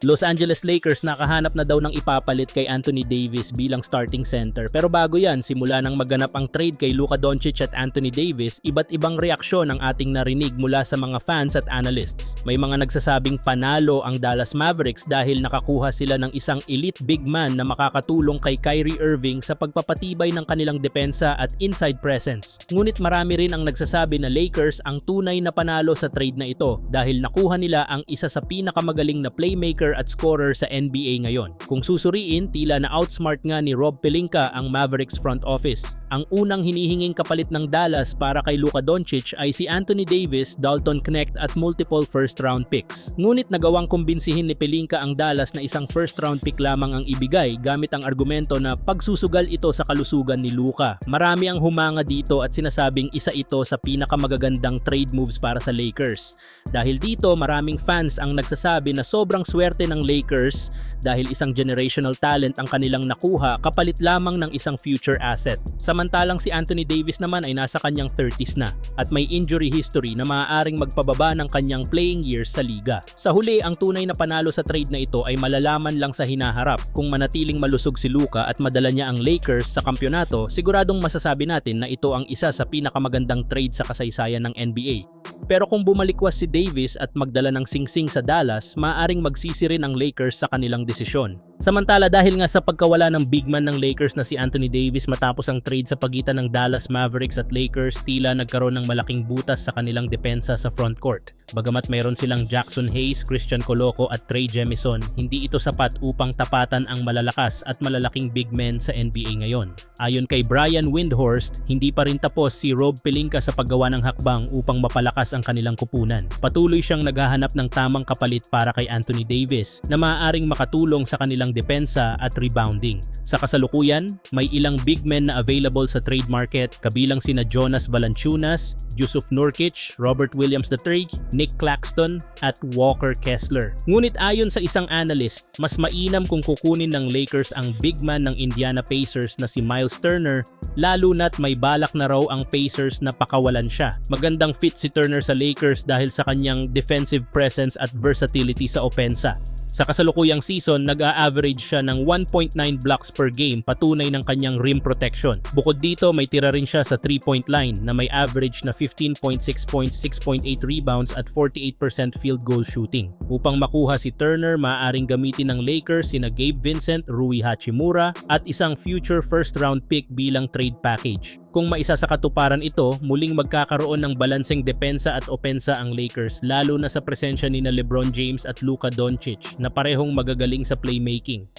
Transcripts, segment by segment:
Los Angeles Lakers nakahanap na daw ng ipapalit kay Anthony Davis bilang starting center. Pero bago yan, simula nang maganap ang trade kay Luka Doncic at Anthony Davis, iba't ibang reaksyon ang ating narinig mula sa mga fans at analysts. May mga nagsasabing panalo ang Dallas Mavericks dahil nakakuha sila ng isang elite big man na makakatulong kay Kyrie Irving sa pagpapatibay ng kanilang depensa at inside presence. Ngunit marami rin ang nagsasabi na Lakers ang tunay na panalo sa trade na ito dahil nakuha nila ang isa sa pinakamagaling na playmaker at scorer sa NBA ngayon. Kung susuriin, tila na outsmart nga ni Rob Pelinka ang Mavericks front office. Ang unang hinihinging kapalit ng Dallas para kay Luka Doncic ay si Anthony Davis, Dalton Knecht at multiple first round picks. Ngunit nagawang kumbinsihin ni Pelinka ang Dallas na isang first round pick lamang ang ibigay gamit ang argumento na pagsusugal ito sa kalusugan ni Luka. Marami ang humanga dito at sinasabing isa ito sa pinakamagagandang trade moves para sa Lakers. Dahil dito maraming fans ang nagsasabi na sobrang swerte ng Lakers dahil isang generational talent ang kanilang nakuha kapalit lamang ng isang future asset. Samantalang si Anthony Davis naman ay nasa kanyang 30s na at may injury history na maaaring magpababa ng kanyang playing years sa liga. Sa huli, ang tunay na panalo sa trade na ito ay malalaman lang sa hinaharap. Kung manatiling malusog si Luka at madala niya ang Lakers sa kampyonato, siguradong masasabi natin na ito ang isa sa pinakamagandang trade sa kasaysayan ng NBA. Pero kung bumalikwas si Davis at magdala ng singsing sa Dallas, maaaring magsisi rin ang Lakers sa kanilang desisyon. Samantala dahil nga sa pagkawala ng big man ng Lakers na si Anthony Davis matapos ang trade sa pagitan ng Dallas Mavericks at Lakers, tila nagkaroon ng malaking butas sa kanilang depensa sa front court. Bagamat mayroon silang Jackson Hayes, Christian Coloco at Trey Jemison, hindi ito sapat upang tapatan ang malalakas at malalaking big men sa NBA ngayon. Ayon kay Brian Windhorst, hindi pa rin tapos si Rob Pelinka sa paggawa ng hakbang upang mapalakas ang kanilang kupunan. Patuloy siyang naghahanap ng tamang kapalit para kay Anthony Davis na maaaring makatulong sa kanilang depensa at rebounding. Sa kasalukuyan, may ilang big men na available sa trade market kabilang sina Jonas Valanciunas, Yusuf Nurkic, Robert Williams III, Nick Claxton at Walker Kessler. Ngunit ayon sa isang analyst, mas mainam kung kukunin ng Lakers ang big man ng Indiana Pacers na si Miles Turner lalo na't may balak na raw ang Pacers na pakawalan siya. Magandang fit si Turner sa Lakers dahil sa kanyang defensive presence at versatility sa opensa. Sa kasalukuyang season, nag-a-average siya ng 1.9 blocks per game patunay ng kanyang rim protection. Bukod dito, may tira rin siya sa 3-point line na may average na 15.6 points, 6.8 rebounds at 48% field goal shooting. Upang makuha si Turner, maaaring gamitin ng Lakers sina Gabe Vincent, Rui Hachimura at isang future first round pick bilang trade package. Kung maisa sa katuparan ito, muling magkakaroon ng balanseng depensa at opensa ang Lakers lalo na sa presensya ni na LeBron James at Luka Doncic na parehong magagaling sa playmaking.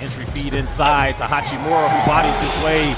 Entry feed inside to Hachimura who bodies his way